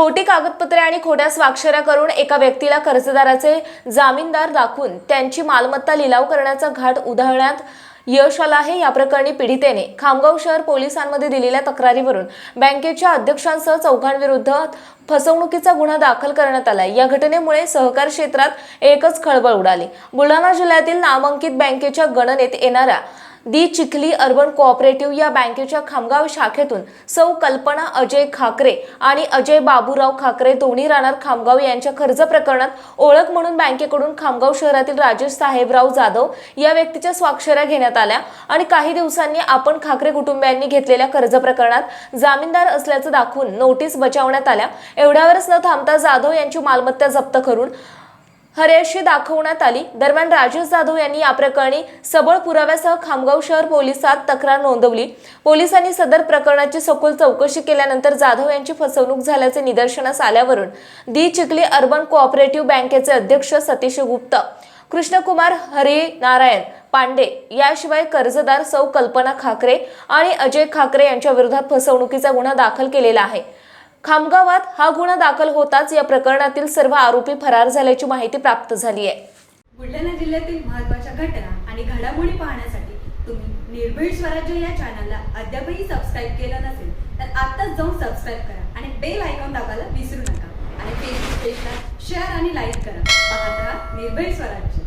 खोटी कागदपत्रे आणि खोट्या स्वाक्षऱ्या करून एका व्यक्तीला कर्जदाराचे जामीनदार दाखवून त्यांची मालमत्ता लिलाव करण्याचा घाट उधळण्यात यश आलं आहे. या प्रकरणी पीडितेने खामगाव शहर पोलिसांमध्ये दिलेल्या तक्रारीवरून बँकेच्या अध्यक्षांसह चौघांविरुद्ध फसवणुकीचा गुन्हा दाखल करण्यात आला या घटनेमुळे सहकार क्षेत्रात एकच खळबळ उडाली. बुलढाणा जिल्ह्यातील नामांकित बँकेच्या गणनेत येणाऱ्या दी चिखली अर्बन कोऑपरेटिव्ह या बँकेच्या खामगाव शाखेतून सौ कल्पना अजय खाकरे आणि अजय बाबूराव खाकरे दोन्ही राहणार खामगाव यांच्या कर्ज प्रकरणात ओळख म्हणून बँकेकडून खामगाव शहरातील राजेश साहेबराव जाधव या व्यक्तीच्या स्वाक्षऱ्या घेण्यात आल्या आणि काही दिवसांनी आपण खाकरे कुटुंबियांनी घेतलेल्या कर्ज प्रकरणात जामीनदार असल्याचं दाखवून नोटीस बजावण्यात आल्या. एवढ्यावरच न थांबता जाधव यांची मालमत्ता जप्त करून हरेशी दाखवण्यात आली. दरम्यान राजेश जाधव यांनी या प्रकरणी सबळ पुराव्यासह खामगाव शहर पोलिसात तक्रार नोंदवली. पोलिसांनी सदर प्रकरणाची सखोल चौकशी केल्यानंतर जाधव यांची फसवणूक झाल्याचे निदर्शनास आल्यावरून दी चिखली अर्बन कोऑपरेटिव्ह बँकेचे अध्यक्ष सतीश गुप्त कृष्णकुमार हरी नारायण पांडे याशिवाय कर्जदार सौ कल्पना खाकरे आणि अजय खाकरे यांच्या विरोधात फसवणुकीचा गुन्हा दाखल केलेला आहे. खामगावात हा गुन्हा दाखल होताच या प्रकरणातील सर्व आरोपी फरार झाल्याची माहिती प्राप्त झाली आहे. बुलढाणा जिल्ह्यातील महत्त्वाच्या घटना आणि घडामोडी पाहण्यासाठी तुम्ही निर्भीड स्वराज्य या चॅनलला अद्यापही सबस्क्राईब केलं नसेल तर आत्ताच जाऊन सबस्क्राईब करा आणि बेल आयकॉन दाबायला विसरू नका. आणि फेसबुक पेजला शेअर आणि लाईक करा. पाहत राहा निर्भीड स्वराज्य.